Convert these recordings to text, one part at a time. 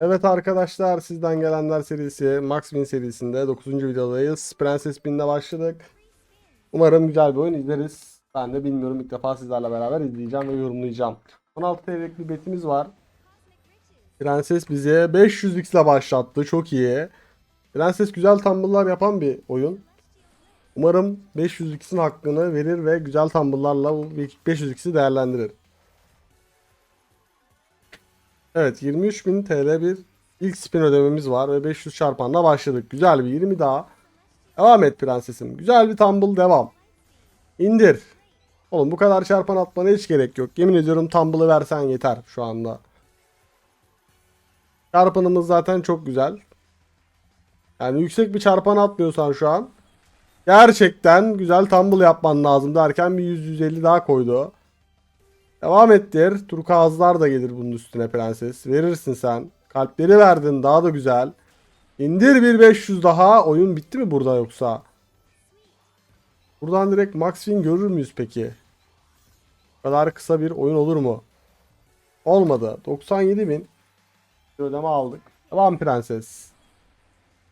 Evet arkadaşlar sizden gelenler serisi Max Win serisinde 9. videodayız. Prenses Bin'de başladık. Umarım güzel bir oyun izleriz. Ben de bilmiyorum ilk defa sizlerle beraber izleyeceğim ve yorumlayacağım. 16 TL'lik bir betimiz var. Prenses bize 500x ile başlattı. Çok iyi. Prenses güzel tumble'lar yapan bir oyun. Umarım 500x'in hakkını verir ve güzel tumble'larla bu 500x'i değerlendirir. Evet 23.000 TL bir ilk spin ödememiz var ve 500 çarpanla başladık. Güzel bir 20 daha. Devam et prensesim. Güzel bir tumble devam. İndir. Oğlum bu kadar çarpan atmana hiç gerek yok. Yemin ediyorum tumble'ı versen yeter şu anda. Çarpanımız zaten çok güzel. Yani yüksek bir çarpan atmıyorsan şu an gerçekten güzel tumble yapman lazım derken bir 100-150 daha koydu. Devam ettir. Turkuazlar da gelir bunun üstüne prenses. Verirsin sen. Kalpleri verdin daha da güzel. İndir bir 500 daha. Oyun bitti mi burada yoksa? Buradan direkt max win görür müyüz peki? Bu kadar kısa bir oyun olur mu? Olmadı. 97 bin. Ödeme aldık. Devam prenses.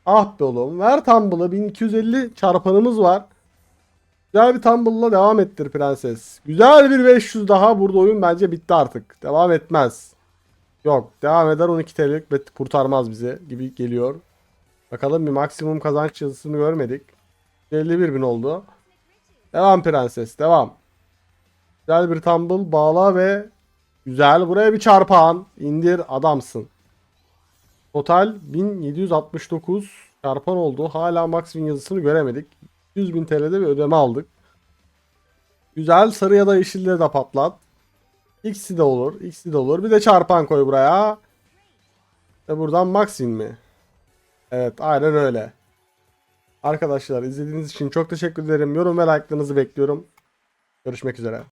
Ah be oğlum. Ver tumble'ı. 1250 çarpanımız var. Güzel bir tumble'la devam ettir prenses. Güzel bir 500 daha. Burada oyun bence bitti artık. Devam etmez. Yok. Devam eder 12 TL'lik bet kurtarmaz bizi gibi geliyor. Bakalım bir maksimum kazanç yazısını görmedik. 51 bin oldu. Devam prenses. Devam. Güzel bir tumble bağla ve güzel. Buraya bir çarpan. indir adamsın. Total 1769 çarpan oldu. Hala max win yazısını göremedik. 100 bin TL'de bir ödeme aldık. Güzel sarı ya da yeşilleri de patlat. X'i de olur. X'i de olur. Bir de çarpan koy buraya. Ve buradan Maxin mi? Evet aynen öyle. Arkadaşlar izlediğiniz için çok teşekkür ederim. Yorum ve like'larınızı bekliyorum. Görüşmek üzere.